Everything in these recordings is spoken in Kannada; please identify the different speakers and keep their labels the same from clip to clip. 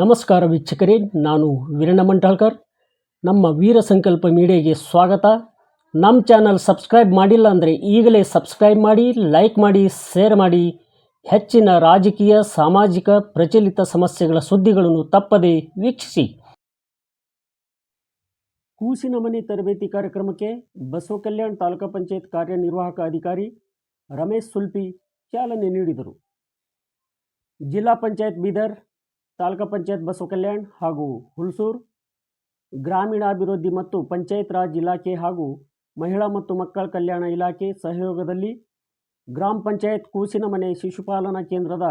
Speaker 1: ನಮಸ್ಕಾರ ವೀಕ್ಷಕರೇ, ನಾನು ವೀರಣ್ಣ ಮಂಟಾಳ್ಕರ್. ನಮ್ಮ ವೀರ ಸಂಕಲ್ಪ ಮೀಡಿಯಾಗೆ ಸ್ವಾಗತ. ನಮ್ಮ ಚಾನಲ್ ಸಬ್ಸ್ಕ್ರೈಬ್ ಮಾಡಿಲ್ಲ ಅಂದರೆ ಈಗಲೇ ಸಬ್ಸ್ಕ್ರೈಬ್ ಮಾಡಿ, ಲೈಕ್ ಮಾಡಿ, ಶೇರ್ ಮಾಡಿ. ಹೆಚ್ಚಿನ ರಾಜಕೀಯ, ಸಾಮಾಜಿಕ, ಪ್ರಚಲಿತ ಸಮಸ್ಯೆಗಳ ಸುದ್ದಿಗಳನ್ನು ತಪ್ಪದೇ ವೀಕ್ಷಿಸಿ. ಕೂಸಿನ ಮನೆ ತರಬೇತಿ ಕಾರ್ಯಕ್ರಮಕ್ಕೆ ಬಸವ ಕಲ್ಯಾಣ್ ತಾಲೂಕಾ ಪಂಚಾಯತ್ ಕಾರ್ಯನಿರ್ವಾಹಕ ಅಧಿಕಾರಿ ರಮೇಶ್ ಸುಲ್ಪಿ ಚಾಲನೆ ನೀಡಿದರು. ಜಿಲ್ಲಾ ಪಂಚಾಯತ್ ಬೀದರ್ ತಾಲೂಕಾ ಪಂಚಾಯತ್ ಬಸವ ಕಲ್ಯಾಣ್ ಹಾಗೂ ಹುಲ್ಸೂರ್ ಗ್ರಾಮೀಣಾಭಿವೃದ್ಧಿ ಮತ್ತು ಪಂಚಾಯತ್ ರಾಜ್ ಇಲಾಖೆ ಹಾಗೂ ಮಹಿಳಾ ಮತ್ತು ಮಕ್ಕಳ ಕಲ್ಯಾಣ ಇಲಾಖೆ ಸಹಯೋಗದಲ್ಲಿ ಗ್ರಾಮ ಪಂಚಾಯತ್ ಕೂಸಿನ ಮನೆ ಶಿಶುಪಾಲನಾ ಕೇಂದ್ರದ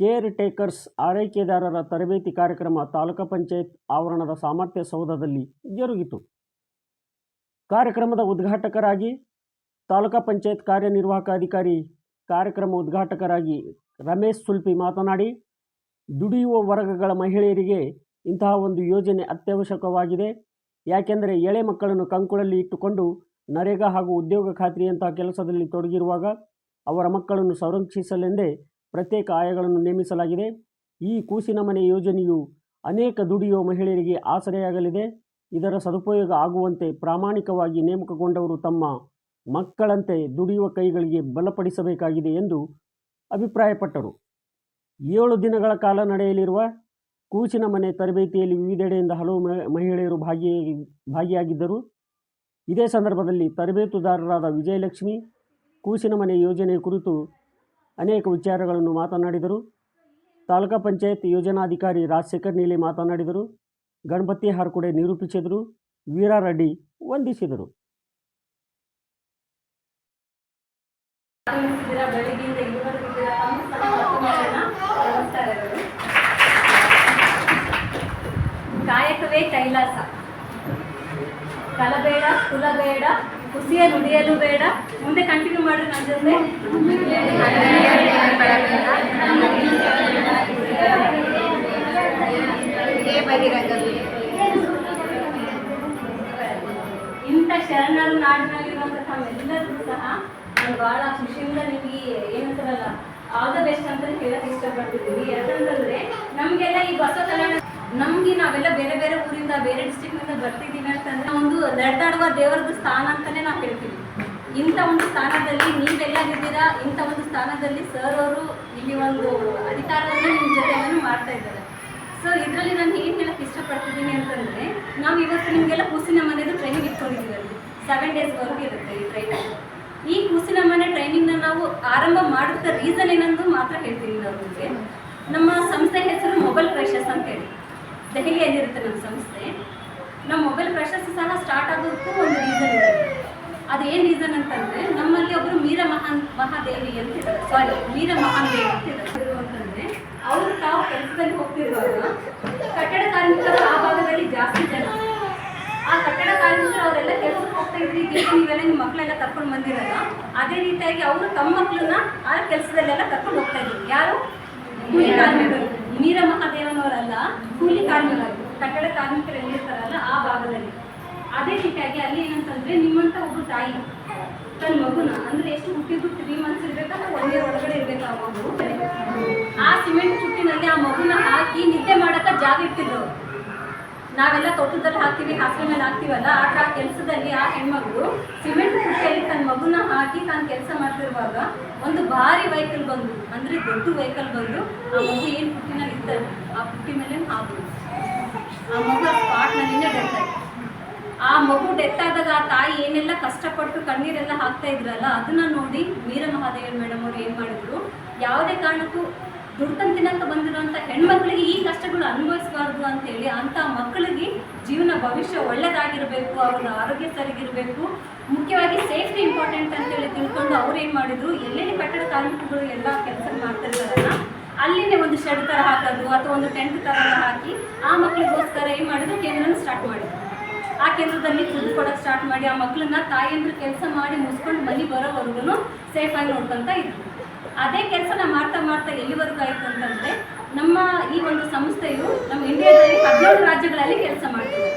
Speaker 1: ಕೇರ್ ಟೇಕರ್ಸ್ ಆರೈಕೆದಾರರ ತರಬೇತಿ ಕಾರ್ಯಕ್ರಮ ತಾಲೂಕಾ ಪಂಚಾಯತ್ ಆವರಣದ ಸಾಮರ್ಥ್ಯ ಸೌಧದಲ್ಲಿ ಜರುಗಿತು. ಕಾರ್ಯಕ್ರಮದ ಉದ್ಘಾಟಕರಾಗಿ ತಾಲೂಕಾ ಪಂಚಾಯತ್ ಕಾರ್ಯನಿರ್ವಾಹಕ ಅಧಿಕಾರಿ, ಕಾರ್ಯಕ್ರಮ ಉದ್ಘಾಟಕರಾಗಿ ರಮೇಶ್ ಸುಲ್ಪಿ ಮಾತನಾಡಿ ದುಡಿಯುವ ವರ್ಗಗಳ ಮಹಿಳೆಯರಿಗೆ ಇಂತಹ ಒಂದು ಯೋಜನೆ ಅತ್ಯವಶ್ಯಕವಾಗಿದೆ. ಯಾಕೆಂದರೆ ಎಳೆ ಮಕ್ಕಳನ್ನು ಕಂಕುಳಲ್ಲಿ ಇಟ್ಟುಕೊಂಡು ನರೇಗಾ ಹಾಗೂ ಉದ್ಯೋಗ ಖಾತ್ರಿಯಂತಹ ಕೆಲಸದಲ್ಲಿ ತೊಡಗಿರುವಾಗ ಅವರ ಮಕ್ಕಳನ್ನು ಸಂರಕ್ಷಿಸಲೆಂದೇ ಪ್ರತ್ಯೇಕ ಆಯಗಳನ್ನು ನೇಮಿಸಲಾಗಿದೆ. ಈ ಕೂಸಿನ ಮನೆ ಯೋಜನೆಯು ಅನೇಕ ದುಡಿಯುವ ಮಹಿಳೆಯರಿಗೆ ಆಸರೆಯಾಗಲಿದೆ. ಇದರ ಸದುಪಯೋಗ ಆಗುವಂತೆ ಪ್ರಾಮಾಣಿಕವಾಗಿ ನೇಮಕಗೊಂಡವರು ತಮ್ಮ ಮಕ್ಕಳಂತೆ ದುಡಿಯುವ ಕೈಗಳಿಗೆ ಬಲಪಡಿಸಬೇಕಾಗಿದೆ ಎಂದು ಅಭಿಪ್ರಾಯಪಟ್ಟರು. ಏಳು ದಿನಗಳ ಕಾಲ ನಡೆಯಲಿರುವ ಕೂಸಿನ ಮನೆ ತರಬೇತಿಯಲ್ಲಿ ವಿವಿಧೆಡೆಯಿಂದ ಹಲವು ಮಹಿಳೆಯರು ಭಾಗಿಯಾಗಿ ಭಾಗಿಯಾಗಿದ್ದರು. ಇದೇ ಸಂದರ್ಭದಲ್ಲಿ ತರಬೇತುದಾರರಾದ ವಿಜಯಲಕ್ಷ್ಮಿ ಕೂಸಿನ ಮನೆ ಯೋಜನೆ ಕುರಿತು ಅನೇಕ ವಿಚಾರಗಳನ್ನು ಮಾತನಾಡಿದರು. ತಾಲೂಕಾ ಪಂಚಾಯತ್ ಯೋಜನಾಧಿಕಾರಿ ರಾಜಶೇಖರ್ ನೀಲಿ ಮಾತನಾಡಿದರು. ಗಣಪತಿ ಹಾರ್ಕುಡೆ ನಿರೂಪಿಸಿದರು. ವೀರಾರೆಡ್ಡಿ ವಂದಿಸಿದರು.
Speaker 2: ಆಗಮಿಸಿದ್ದೀರಾ ಬೆಳಗ್ಗೆಯಿಂದ ಇದುವರೆಗೂ ಇದ್ದೀರಾ ತಮ್ಮ ಸಹ ಮತ್ತು ಮಾಡೋಣ. ನಮಸ್ಕಾರಗಳು ಕಾಯಕವೇ ಕೈಲಾಸ. ಕಲಬೇಡ ಕುಲಬೇಡ ಕುಸಿಯ ನುಡಿಯಲು ಬೇಡ. ಮುಂದೆ ಕಂಟಿನ್ಯೂ ಮಾಡ್ರಿ ನನ್ನ ಜೊತೆ. ಇಂಥ ಶರಣರು ನಾಡಿನಲ್ಲಿರುವಂತಹ ಎಲ್ಲರಿಗೂ ಸಹ ನಾನು ಬಹಳ ಖುಷಿಯಿಂದ ನಿಮಗೆ ಏನಂತಾರಲ್ಲ ಆಲ್ ದ ಬೆಸ್ಟ್ ಅಂತ ಹೇಳಕ್ ಇಷ್ಟಪಡ್ತಿದ್ದೀವಿ ಯಾಕಂತಂದ್ರೆ ನಮಗೆಲ್ಲ ಈ ಬಸವ ಕಲ್ಯಾಣ ನಮ್ಗೆ ನಾವೆಲ್ಲ ಬೇರೆ ಬೇರೆ ಊರಿಂದ, ಬೇರೆ ಡಿಸ್ಟಿಕ್ನಿಂದ ಬರ್ತಿದ್ದೀವಿ ಅಂತಂದ್ರೆ ಒಂದು ನಡೆದಾಡುವ ದೇವರದ ಸ್ಥಾನ ಅಂತಾನೆ ನಾವು ಹೇಳ್ತೀವಿ. ಇಂಥ ಒಂದು ಸ್ಥಾನದಲ್ಲಿ ನೀವೆಲ್ಲಾಗಿದ್ದೀರಾ ಇಂಥ ಒಂದು ಸ್ಥಾನದಲ್ಲಿ ಸರ್ ಅವರು ಇಲ್ಲಿ ಒಂದು ಅಧಿಕಾರವನ್ನು ನಿಮ್ಮ ಜೊತೆಯನ್ನು ಮಾಡ್ತಾ ಇದ್ದಾರೆ. ಸೊ ಇದರಲ್ಲಿ ನಾನು ಏನು ಹೇಳಕ್ಕೆ ಇಷ್ಟಪಡ್ತಿದ್ದೀನಿ ಅಂತಂದರೆ, ನಾವು ಇವತ್ತು ನಿಮಗೆಲ್ಲ ಕೂಸಿನ ಮನೆದು ಟ್ರೈನಿಂಗ್ ಇಟ್ಕೊಂಡಿದ್ದೀವಿ ಸೆವೆನ್ ಡೇಸ್ವರೆಗೂ ಇರುತ್ತೆ ಈ ಟ್ರೈನಿಂಗ್ ಈ ಕೂಸಿನ ಮನೆ ಟ್ರೈನಿಂಗ್ನ ನಾವು ಆರಂಭ ಮಾಡುತ್ತ ರೀಸನ್ ಏನಂದು ಮಾತ್ರ ಹೇಳ್ತೀನಿ ನಿಮಗೆ. ನಮ್ಮ ಸಂಸ್ಥೆ ಹೆಸರು ಮೊಬೈಲ್ ಅಂತ ಹೇಳಿ. ದೆಹಲಿಯಲ್ಲಿರುತ್ತೆ ನಮ್ಮ ಸಂಸ್ಥೆ. ನಮ್ಮ ಮೊಬೈಲ್ ಪ್ರಶಸ್ತಿ ಸಹ ಸ್ಟಾರ್ಟ್ ಆಗೋದಕ್ಕೂ ಒಂದು ರೀಸನ್ ಇದೆ. ಅದೇನು ರೀಸನ್ ಅಂತಂದರೆ, ನಮ್ಮಲ್ಲಿ ಒಬ್ಬರು ಮೀರ ಮಹಾನ್ ಮಹಾದೇವಿ ಅಂತ ಸಾರಿ ಮೀರ ಮಹಾನ್ ದೇವಿ ಅಂತ ಇದ್ದಾರೆ. ಅಂತಂದರೆ, ಅವರು ತಾವು ಕೆಲಸದಲ್ಲಿ ಹೋಗ್ತಿರುವಾಗ ಕಟ್ಟಡ ಕಾರ್ಮಿಕರು ಆ ಭಾಗದಲ್ಲಿ ಜಾಸ್ತಿ ಜನ. ಆ ಕಟ್ಟಡ ಕಾರ್ಮಿಕರು ಅವರೆಲ್ಲ ಕೆಲಸಕ್ಕೆ ಹೋಗ್ತಾ ಇದ್ರಿ ನೀವೆಲ್ಲ ನಿಮ್ಮ ಮಕ್ಕಳೆಲ್ಲ ಕರ್ಕೊಂಡು ಬಂದಿರಲ್ಲ. ಅದೇ ರೀತಿಯಾಗಿ ಅವರು ತಮ್ಮ ಮಕ್ಕಳನ್ನ ಆ ಕೆಲಸದಲ್ಲೆಲ್ಲ ಕರ್ಕೊಂಡು ಹೋಗ್ತಾ ಇದ್ರು. ಯಾರು? ಕಾರ್ಮಿಕರು. ಮೀರ ಮಹಾದೇವನವರಲ್ಲ ಕೂಲಿ ಕಾರ್ಮಿಕರು, ಕಟ್ಟಡ ಕಾರ್ಮಿಕರು ಎಲ್ಲಿರ್ತಾರಲ್ಲ ಆ ಭಾಗದಲ್ಲಿ. ಅದೇ ರೀತಿಯಾಗಿ ಅಲ್ಲಿ ಏನಂತಂದ್ರೆ ನಿಮ್ಮಂತ ಒಬ್ಬ ತಾಯಿ, ತನ್ನ ಮಗುನ, ಅಂದ್ರೆ ಎಷ್ಟು ಹುಟ್ಟಿದ್ದು ತ್ರೀ ಮಂತ್ಸ್ ಇರ್ಬೇಕಾದ್ರೆ ಇಯರ್ ಒಳಗಡೆ ಇರ್ಬೇಕು ಆ ಸಿಮೆಂಟ್ ಚುಟ್ಟಿನಲ್ಲಿ ಆ ಮಗುನ ಹಾಕಿ ನಿದ್ದೆ ಮಾಡಕ್ಕ ಜಾಗ ಇಟ್ಟಿದ್ರು. ನಾವೆಲ್ಲ ತೋಟದಲ್ಲಿ ಹಾಕ್ತೀವಿ, ಹಾಸಿಗೆ ಮೇಲೆ ಹಾಕ್ತೀವಲ್ಲ, ಆ ಕೆಲಸದಲ್ಲಿ ಆ ಹೆಣ್ಮಗಳು ಸಿಮೆಂಟ್ ಕುಟ್ಟಿಯಲ್ಲಿ ತನ್ನ ಮಗುನ ಹಾಕಿ ತಾನು ಕೆಲಸ ಮಾಡ್ತಿರುವಾಗ ಒಂದು ಭಾರಿ ವೆಹಿಕಲ್ ಬಂದು ಅಂದ್ರೆ ದೊಡ್ಡ ವೆಹಿಕಲ್ ಬಂದು ಆ ಮಗು ಏನ್ ಪುಟ್ಟಿನಲ್ಲಿ ಇತ್ತ ಆ ಪುಟ್ಟಿ ಮೇಲೆ ಹಾಕು ಆ ಮಗು ಸ್ಪಾಟ್ನಲ್ಲಿನೇ ಡೆತ್ ಆ ಮಗು ಡೆತ್ ಆದಾಗ ಆ ತಾಯಿ ಏನೆಲ್ಲ ಕಷ್ಟಪಟ್ಟು ಕಣ್ಣೀರೆಲ್ಲ ಹಾಕ್ತಾ ಇದ್ರಲ್ಲ, ಅದನ್ನ ನೋಡಿ ವೀರ ಮಹಾದೇವನ್ ಮೇಡಮ್ ಅವ್ರು ಏನು ಮಾಡಿದ್ರು, ಯಾವುದೇ ಕಾರಣಕ್ಕೂ ದುಡ್ತನ್ ಬಂದಿರುವಂತ ಹೆಣ್ಮಕ್ಳಿಗೆ ಈ ಕಷ್ಟಗಳು ಅನುಭವಿಸಬಾರ್ದು ಅಂತೇಳಿ ಅಂತ ಮಕ್ಕಳಿಗೆ ಜೀವನ ಭವಿಷ್ಯ ಒಳ್ಳೆಯದಾಗಿರಬೇಕು ಅವರ ಆರೋಗ್ಯ ಸರಿಗಿರಬೇಕು. ಮುಖ್ಯವಾಗಿ ಸೇಫ್ಟಿ ಇಂಪಾರ್ಟೆಂಟ್ ಅಂತೇಳಿ ತಿಳ್ಕೊಂಡು ಅವ್ರು ಏನು ಮಾಡಿದ್ರು, ಎಲ್ಲೆಲ್ಲಿ ಕಟ್ಟಡ ಕಾರ್ಮಿಕರು ಎಲ್ಲ ಕೆಲಸ ಮಾಡ್ತಿರ್ತಾರಲ್ಲ ಅಲ್ಲಿನೇ ಒಂದು ಶೆಡ್ ಥರ ಹಾಕೋದು ಅಥವಾ ಒಂದು ಟೆಂಟ್ ಥರ ಹಾಕಿ ಆ ಮಕ್ಕಳಿಗೋಸ್ಕರ ಏನು ಮಾಡಿದ್ರು, ಕೇಂದ್ರನ ಸ್ಟಾರ್ಟ್ ಮಾಡಿದ್ರು. ಆ ಕೇಂದ್ರದಲ್ಲಿ ಫುಡ್ ಕೊಡೋಕೆ ಸ್ಟಾರ್ಟ್ ಮಾಡಿ, ಆ ಮಕ್ಕಳನ್ನ ತಾಯಿಯಂದ್ರೆ ಕೆಲಸ ಮಾಡಿ ಮುಸ್ಕೊಂಡು ಮನೆ ಬರೋವರೆಗೂ ಸೇಫಾಗಿ ನೋಡ್ಕೊತಾ ಇದ್ರು. ಅದೇ ಕೆಲಸನ ಮಾಡ್ತಾ ಮಾಡ್ತಾ ಎಲ್ಲಿವರೆಗೂ ಆಯಿತು ಅಂತಂದರೆ ನಮ್ಮ ಈ ಒಂದು ಸಂಸ್ಥೆಯು ನಮ್ಮ ಇಂಡಿಯಾದಲ್ಲಿ ಹದಿನೇಳು ರಾಜ್ಯಗಳಲ್ಲಿ ಕೆಲಸ ಮಾಡ್ತಿದೆ.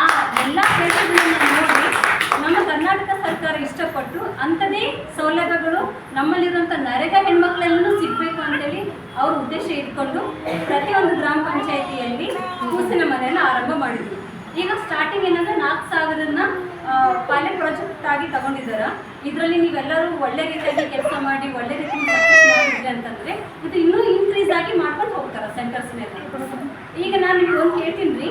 Speaker 2: ಆ ಎಲ್ಲ ಪ್ರದೇಶಗಳನ್ನು ನೋಡಿ ನಮ್ಮ ಕರ್ನಾಟಕ ಸರ್ಕಾರ ಇಷ್ಟಪಟ್ಟು ಅಂಥದೇ ಸೌಲಭ್ಯಗಳು, ನಮ್ಮಲ್ಲಿರುವಂಥ ನರೇಗಾ ಹೆಣ್ಮಕ್ಳೆಲ್ಲೂ ಸಿಗಬೇಕು ಅಂತೇಳಿ ಅವ್ರ ಉದ್ದೇಶ ಇಟ್ಕೊಂಡು ಪ್ರತಿಯೊಂದು ಗ್ರಾಮ ಪಂಚಾಯಿತಿಯಲ್ಲಿ ಕೂಸಿನ ಮನೆಯನ್ನು ಆರಂಭ ಮಾಡಿದ್ವಿ ಈಗ ಸ್ಟಾರ್ಟಿಂಗ್ ಏನಂದ್ರೆ ನಾಲ್ಕು ಸಾವಿರನ ಪಾಲೆ ಪ್ರಾಜೆಕ್ಟ್ ಆಗಿ ತಗೊಂಡಿದ್ದಾರೆ ಇದರಲ್ಲಿ ನೀವೆಲ್ಲರೂ ಒಳ್ಳೆ ರೀತಿಯಾಗಿ ಕೆಲಸ ಮಾಡಿ, ಒಳ್ಳೆ ರೀತಿಯಲ್ಲಿ ಮಾಡಿದ್ರಿ ಅಂತಂದ್ರೆ ಮತ್ತೆ ಇನ್ನೂ ಇನ್ಕ್ರೀಸ್ ಆಗಿ ಮಾಡ್ಕೊಂಡು ಹೋಗ್ತಾರೆ ಸೆಂಟರ್ಸ್ನೆಲ್ಲ ಈಗ ನಾನು ನಿಮ್ಗೆ ಒಂದು ಕೇಳ್ತೀನಿ ರೀ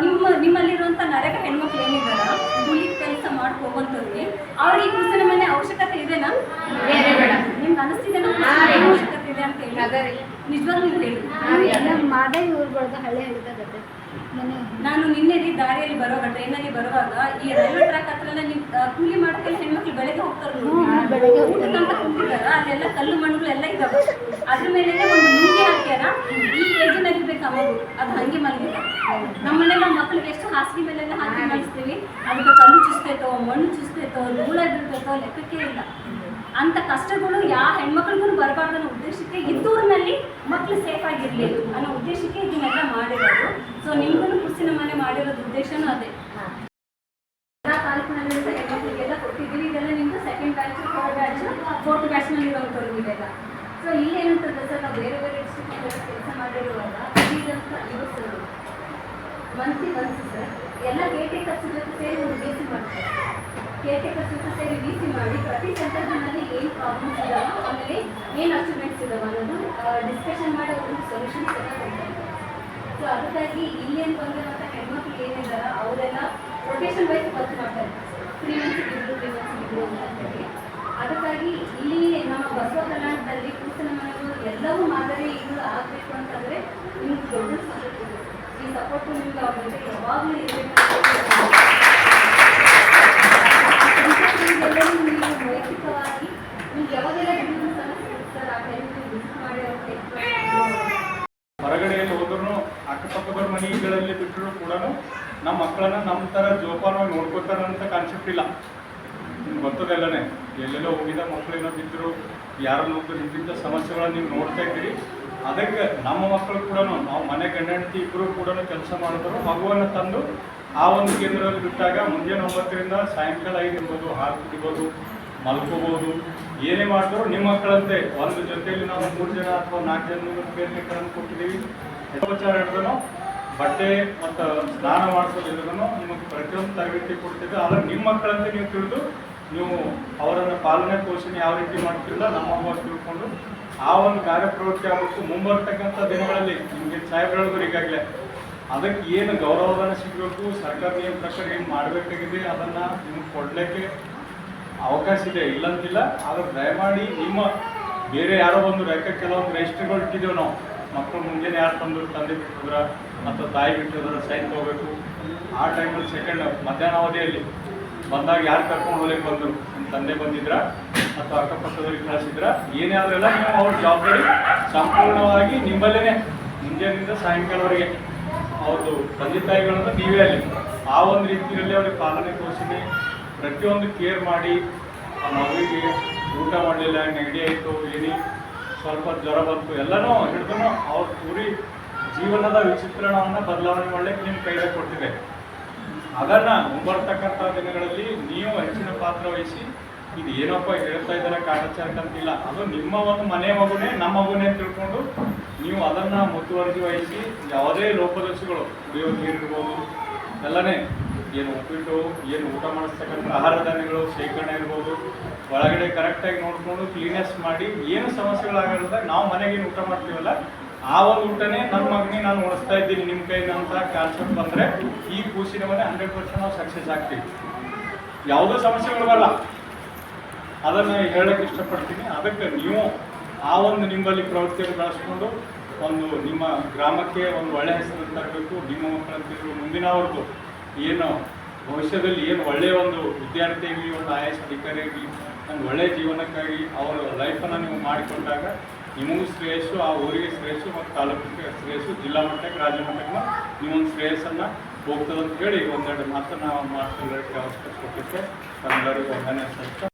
Speaker 2: ನಿಮ್ಮ ನಿಮ್ಮಲ್ಲಿರುವಂಥ ನರೇಗ ಹೆಣ್ಮಕ್ಳು ಏನಿದಾರ ಕೂಲಿ ಕೆಲಸ ಮಾಡಿ ಹೋಗುವಂಥವ್ರಿಗೆ ಅವ್ರಿಗೆ ಈ ಕುಸಿನ ಮನೆ ಅವಶ್ಯಕತೆ ಇದೆನಾ ನಿಮ್ಗೆ ಅನಿಸ್ತಿದೆನಾ? ಅವಶ್ಯಕತೆ ಇದೆ ಅಂತ ಹೇಳಿ. ನಿಜವಾಗ್ಲೂ ನೀವು ಹೇಳಿ.
Speaker 3: ಎಲ್ಲ ಮಾದರಿ ಊರುಗಳ್ದು ಹಳ್ಳಿ ಹಳ್ಳಿದಾಗತ್ತೆ
Speaker 2: ನಾನು ನಿನ್ನೆ ರೀ ದಾರಿಯಲ್ಲಿ ಬರುವಾಗ ಟ್ರೈನಲ್ಲಿ ಬರುವಾಗ ಈ ರೈಲ್ವೆ ಟ್ರ್ಯಾಕ್ ಹತ್ರ ಎಲ್ಲ ನೀವು ಕೂಲಿ ಮಾಡ್ಕೊಂಡು ಹೆಣ್ಮಕ್ಳು ಬೆಳಗ್ಗೆ ಹೋಗ್ತಾರೆ ಊಟಕ್ಕಂತ ಕುಂತಿದಾರ ಅಲ್ಲೆಲ್ಲ ಕಲ್ಲು ಮಣ್ಣುಗಳೆಲ್ಲ ಇದಾವೆ ಅದ್ರ ಮೇಲೆ ಒಂದು ಹಾಕ್ಯಾರ? ಈ ಏಜಿನಲ್ಲಿ ಬೇಕು ಅವರು ಅದು ಹಂಗೆ ಮಲಗಿದೆ. ನಮ್ಮನೆಲ್ಲ ಮಕ್ಳಿಗೆ ಎಷ್ಟು ಹಾಸಿಗೆ ಮೇಲೆ ಹಾಕಿ ಮಾಡಿಸ್ತೀವಿ ಅದಕ್ಕೆ ಕಲ್ಲು ಚುಸ್ತೈತೋ ಮಣ್ಣು ಚುಸ್ತೈತೋ ಧೂಳ ಬಿಡ್ತೈತೋ ಲೆಕ್ಕಕ್ಕೆ ಇಲ್ಲ. ಅಂತ ಕಷ್ಟಗಳು ಯಾವ ಹೆಣ್ಮಕ್ಳಿಗೂ ಬರಬಾರ್ದು ಅನ್ನೋ ಉದ್ದೇಶಕ್ಕೆ ಇದ್ದೂರಿನಲ್ಲಿ ಮಕ್ಕಳು ಸೇಫ್ ಆಗಿರ್ಲಿ ಅನ್ನೋ ಉದ್ದೇಶಕ್ಕೆ ಇದನ್ನೆಲ್ಲ ಮಾಡಿರೋದು. ಸೊ ನಿಮ್ಗೂ ಕುಸಿನ ಮನೆ ಮಾಡಿರೋದು ಉದ್ದೇಶನೂ ಅದೇ. ಎಲ್ಲ ಸಹ ಹೆಣ್ಮಕ್ಳಿಗೆಲ್ಲ ಕೊಟ್ಟಿದ್ದೀವಿ. ಇದೆಲ್ಲ ನಿಮ್ದು second batch third batch fourth ಬ್ಯಾಚ್ನಲ್ಲಿ ಇದೆಲ್ಲ. ಸೊ ಇಲ್ಲಿ ಏನಂತಂದ್ರೆ ಸರ್ ನಾವು ಬೇರೆ ಬೇರೆ ಡಿಸ್ಟ್ರಿಕ್ಟ್ ಕೆಲಸ ಮಾಡಿರುವಾಗ ಇದಂತ ಇದು ಸರ್ ಮಂತ್ಲಿ ಬಂತು ಸರ್, ಎಲ್ಲ ಕೇಟೇಕರ್ಸ್ ಕಚ್ಚಿದ್ರೆ ಸೇರಿ ಒಂದು ಬೇಸಿ ಮಾಡ್ತಾರೆ. ಕೇಟೇಕರ್ಸ್ ಜೊತೆ ಸೇರಿ ವಿ ಸಿ ಮಾಡಿ, ಪ್ರತಿ ಸೆಂಟರ್ನಲ್ಲಿ ಏನು ಪ್ರಾಬ್ಲಮ್ಸ್ ಇದಾವೆ ಆಮೇಲೆ ಏನು ಅಚೀವ್ಮೆಂಟ್ಸ್ ಇದಾವೆ ಅನ್ನೋದು ಡಿಸ್ಕಷನ್ ಮಾಡಿ ಒಂದು ಕೊಡ್ತಾರೆ. ಸೊ ಅದಕ್ಕಾಗಿ ಇಲ್ಲಿ ಅಂತ ಬಂದಿರುವಂಥ ಹೆಣ್ಮಕ್ಳು ಏನಿದ್ದಾರೆ ಅವರೆಲ್ಲ ರೊಟೇಷನ್ ವೈಸ್ ವರ್ಕ್ ಮಾಡ್ತಾರೆ. ತ್ರೀ ಮಂತ್ಸ್ ಇದ್ರು ತ್ರೀ ಮಂತ್ಸ್ ಇದ್ರು ಅಂತ ಹೇಳಿ. ಅದಕ್ಕಾಗಿ ಇಲ್ಲಿ ನಮ್ಮ ಬಸವ ಕಲ್ಯಾಣದಲ್ಲಿ ಕೂಸಿನ ಮನೆಗಳು ಎಲ್ಲವೂ ಮಾದರಿಗಳು ಆಗಬೇಕು ಅಂತಂದರೆ ನಿಮ್ಗೆ ದೊಡ್ಡ ಸಪೋರ್ಟ್ ಇದೆ ಈ ಸಪೋರ್ಟು ನಿಮ್ಗೆ ಅವ್ರ ಜೊತೆ ಯಾವಾಗಲೂ ಇರಬೇಕು ಎಲ್ಲರೂ ನೀವು ವೈಯಕ್ತಿಕವಾಗಿ ನಿಮ್ಗೆ ಯಾವಾಗೆಲ್ಲ ದುಡ್ಡಿನ ಸಮಸ್ಯೆ ಇರುತ್ತೆ ಸರ್ ಆ ಟೈಮಿಗೆ ವಿಸಿಟ್ ಮಾಡಿ ಅವ್ರ
Speaker 4: ಹೊರಗಡೆಯಲ್ಲಿ ಹೋದ್ರೂ ಅಕ್ಕಪಕ್ಕದವ್ರ ಮನೆಗಳಲ್ಲಿ ಬಿಟ್ಟರು ಕೂಡ ನಮ್ಮ ಮಕ್ಕಳನ್ನ ನಮ್ಮ ಥರ ಜೋಪಾನವಾಗಿ ನೋಡ್ಕೋತಾರೆ ಅಂತ ಕಾನ್ಸೆಪ್ಟ್ ಇಲ್ಲ. ನಿಮ್ಗೆ ಗೊತ್ತದೆಲ್ಲನೇ ಎಲ್ಲೆಲ್ಲೋ ಹೋಗಿದ ಮಕ್ಕಳೇನೋ ಬಿದ್ದರು ಯಾರೋ ನೋಡಿದ್ರು ಇಂತಿಂಥ ಸಮಸ್ಯೆಗಳನ್ನ ನೀವು ನೋಡ್ತಾ ಇದ್ದೀರಿ. ಅದಕ್ಕೆ ನಮ್ಮ ಮಕ್ಕಳು ಕೂಡ ನಾವು ಮನೆ ಗಂಡ ಹೆಂಡತಿ ಇಬ್ಬರು ಕೂಡ ಕೆಲಸ ಮಾಡಿದ್ರು, ಮಗುವನ್ನು ತಂದು ಆ ಒಂದು ಕೇಂದ್ರದಲ್ಲಿ ಬಿಟ್ಟಾಗ ಮುಂಜಾನೆ ಒಂಬತ್ತರಿಂದ ಸಾಯಂಕಾಲ ಐದು ಇರ್ಬೋದು ಹಾಲು ಕುಡಿಬೋದು, ಮಲ್ಕೋಬೋದು. ಏನೇ ಮಾಡಿದ್ರು ನಿಮ್ಮ ಮಕ್ಕಳಂತೆ. ಒಂದು ಜೊತೆಯಲ್ಲಿ ನಾವು ಮೂರು ಜನ ಅಥವಾ ನಾಲ್ಕು ಜನ ಬೇರೆ ಕೊಟ್ಟಿದ್ದೀವಿ. ಉಪಚಾರ ಹಿಡಿದ್ರು ಬಟ್ಟೆ ಮತ್ತು ಸ್ನಾನ ಮಾಡಿಸೋದ್ರಿಂದ ನಿಮಗೆ ಪ್ರತಿಯೊಂದು ತರಬೇತಿ ಕೊಡ್ತಿದ್ದೆ ಆದರೆ ನಿಮ್ಮ ಮಕ್ಕಳಂತೆ ನೀವು ತಿಳಿದು ನೀವು ಅವರನ್ನು ಪಾಲನೆ, ಪೋಷಣೆ ಯಾವ ರೀತಿ ಮಾಡ್ತಿಲ್ಲ ನಮ್ಮ ತಿಳ್ಕೊಂಡು ಆ ಒಂದು ಕಾರ್ಯಪ್ರವೃತ್ತಿ ಆಗಬೇಕು. ಮುಂಬರ್ತಕ್ಕಂಥ ದಿನಗಳಲ್ಲಿ ನಿಮಗೆ ಸಾಹೇಬ್ರಳಿದ್ರು ಈಗಾಗಲೇ ಅದಕ್ಕೆ ಏನು ಗೌರವಧನ ಸಿಗಬೇಕು, ಸರ್ಕಾರ ನಿಯಮ ಪ್ರಕಾರ ಏನು ಮಾಡಬೇಕಾಗಿದೆ ಅದನ್ನು ನಿಮ್ಗೆ ಕೊಡಲಿಕ್ಕೆ ಅವಕಾಶ ಇದೆ. ಇಲ್ಲಂತಿಲ್ಲ, ಆದರೆ ದಯಮಾಡಿ ನಿಮ್ಮ ಬೇರೆ ಯಾರೋ ಒಂದು ರೇಖ ಕೆಲವೊಂದು ರೆಜಿಸ್ಟ್ರಿಗಳು ಇಟ್ಟಿದ್ದೇವೆ ನಾವು. ಮಕ್ಕಳು ಮುಂಜಾನೆ ಯಾರು ತಂದರು, ತಂದೆ ಬಿಟ್ಟಿದ್ರ ಅಥವಾ ತಾಯಿ ಬಿಟ್ಟು ಅದನ್ನು ಸೈನ್ ತಗೋಬೇಕು ಆ ಟೈಮಲ್ಲಿ ಸೆಕೆಂಡ್ ಮಧ್ಯಾಹ್ನ ಅವಧಿಯಲ್ಲಿ ಬಂದಾಗ ಯಾರು ಕರ್ಕೊಂಡು ಹೋಗ್ಲಿಕ್ಕೆ ಬಂದರು? ನಿಮ್ಮ ತಂದೆ ಬಂದಿದ್ರ? ಮತ್ತು ಅಕ್ಕಪಕ್ಕದವ್ರಿಗೆ ಕಳಿಸಿದ್ರ? ಏನೇ ಆದ್ರೆಲ್ಲ ನೀವು ಅವ್ರ ಜವಾಬ್ದಾರಿ ಸಂಪೂರ್ಣವಾಗಿ ನಿಮ್ಮಲ್ಲೇ ಮುಂಜಾನೆಯಿಂದ ಸಾಯಂಕಾಲವರೆಗೆ. ಅವ್ರದ್ದು ತಂದೆ ತಾಯಿಗಳನ್ನು ನೀವೇ ಅಲ್ಲಿ. ಆ ಒಂದು ರೀತಿಯಲ್ಲಿ ಅವ್ರಿಗೆ ಪಾಲನೆ ತೋರಿಸಿದೆ ಪ್ರತಿಯೊಂದು ಕೇರ್ ಮಾಡಿ, ಆ ಮಗುವಿಗೆ ಊಟ ಮಾಡಲಿಲ್ಲ, ನೆಗಡಿ ಆಯಿತು, ಏನಿ, ಸ್ವಲ್ಪ ಜ್ವರ ಬಂತು, ಎಲ್ಲನೂ ಹಿಡಿದು ಅವ್ರ ಪೂರಿ ಜೀವನದ ವಿಚಿತ್ರಣವನ್ನು ಬದಲಾವಣೆ ಮಾಡಲಿಕ್ಕೆ ನಿಮ್ಮ ಕೈಗೆ ಕೊಟ್ಟಿದೆ ಅದನ್ನು ಮುಂಬರ್ತಕ್ಕಂಥ ದಿನಗಳಲ್ಲಿ ನೀವು ಹೆಚ್ಚಿನ ಪಾತ್ರ ವಹಿಸಿ, ಇದು ಏನಪ್ಪ ಹೇಳ್ತಾ ಇದ್ದಾರೆ ಕಾಟಾಚಾರಕ್ಕೆ ಅಂತಿಲ್ಲ ಅದು ನಿಮ್ಮ ಒಂದು ಮನೆ ಮಗುನೇ, ನಮ್ಮ ಮಗುನೇ ತಿಳ್ಕೊಂಡು ನೀವು ಅದನ್ನು ಮುತುವರ್ಜಿ ವಹಿಸಿ, ಯಾವುದೇ ಲೋಪದೋಷಗಳು, ಕುಡಿಯೋ ನೀರು ಇರ್ಬೋದು, ಎಲ್ಲನೇ, ಏನು ಉಪ್ಪಿಟ್ಟು, ಏನು ಊಟ ಮಾಡಿಸ್ತಕ್ಕಂಥ ಆಹಾರ ಧಾನ್ಯಗಳು, ಶೇಖರಣೆ ಇರ್ಬೋದು, ಒಳಗಡೆ ಕರೆಕ್ಟಾಗಿ ನೋಡಿಕೊಂಡು ಕ್ಲೀನೆಸ್ ಮಾಡಿ, ಏನು ಸಮಸ್ಯೆಗಳಾಗಿರುತ್ತೆ ನಾವು ಮನೆಗೇನು ಊಟ ಮಾಡ್ತೀವಲ್ಲ ಆ ಒಂದು ಊಟನೇ ನನ್ನ ಮಗನಿಗೆ ನಾನು ಉಳಿಸ್ತಾ ಇದ್ದೀನಿ ನಿಮ್ಮ ಕೈಯಿಂದ ಅಂತ ಕಾನ್ಸೆಪ್ಟ್ ಬಂದರೆ ಈ ಕೂಸಿನ ಮನೆ ಹಂಡ್ರೆಡ್ ಪರ್ಸೆಂಟ್ ನಾವು ಸಕ್ಸಸ್ ಆಗ್ತೀವಿ. ಯಾವುದೋ ಸಮಸ್ಯೆಗಳು ಬರಲ್ಲ ಅದನ್ನು ಹೇಳಕ್ಕೆ ಇಷ್ಟಪಡ್ತೀನಿ. ಅದಕ್ಕೆ ನೀವು ಆ ಒಂದು ನಿಮ್ಮಲ್ಲಿ ಪ್ರವೃತ್ತಿಯನ್ನು ಬಳಸ್ಕೊಂಡು ಒಂದು ನಿಮ್ಮ ಗ್ರಾಮಕ್ಕೆ ಒಂದು ಒಳ್ಳೆಯ ಹೆಸರು ತರಬೇಕು, ನಿಮ್ಮ ಮಕ್ಕಳಂತಿದ್ರು ಮುಂದಿನವ್ರದ್ದು ಏನು ಭವಿಷ್ಯದಲ್ಲಿ ಏನು ಒಳ್ಳೆಯ ಒಂದು ವಿದ್ಯಾರ್ಥಿ ಒಂದು ಐ ಎಸ್ ಅಧಿಕಾರಿ ಒಂದು ಒಳ್ಳೆಯ ಜೀವನಕ್ಕಾಗಿ ಅವರ ಲೈಫನ್ನು ನೀವು ಮಾಡಿಕೊಂಡಾಗ ನಿಮಗೂ ಶ್ರೇಯಸ್ಸು, ಆ ಊರಿಗೆ ಶ್ರೇಯಸ್ಸು ಮತ್ತು ತಾಲೂಕಿಗೆ ಶ್ರೇಯಸ್ಸು, ಜಿಲ್ಲಾ ಮಟ್ಟಕ್ಕೆ, ರಾಜ್ಯ ಮಟ್ಟಕ್ಕೆ ನೀವೊಂದು ಶ್ರೇಯಸ್ಸನ್ನು ಅಂತ ಹೇಳಿ ಒಂದೆರಡು ಮಾತನ್ನು ನಾವು ಮಾತುಗಳಿಗೆ ಅವಕಾಶ ಕೊಟ್ಟಿದ್ದೆ ತಮ್ಮೆಲ್ಲರಿಗೂ ಒಂದನೇ ಸಲ್ಲಿಸ್ತಾ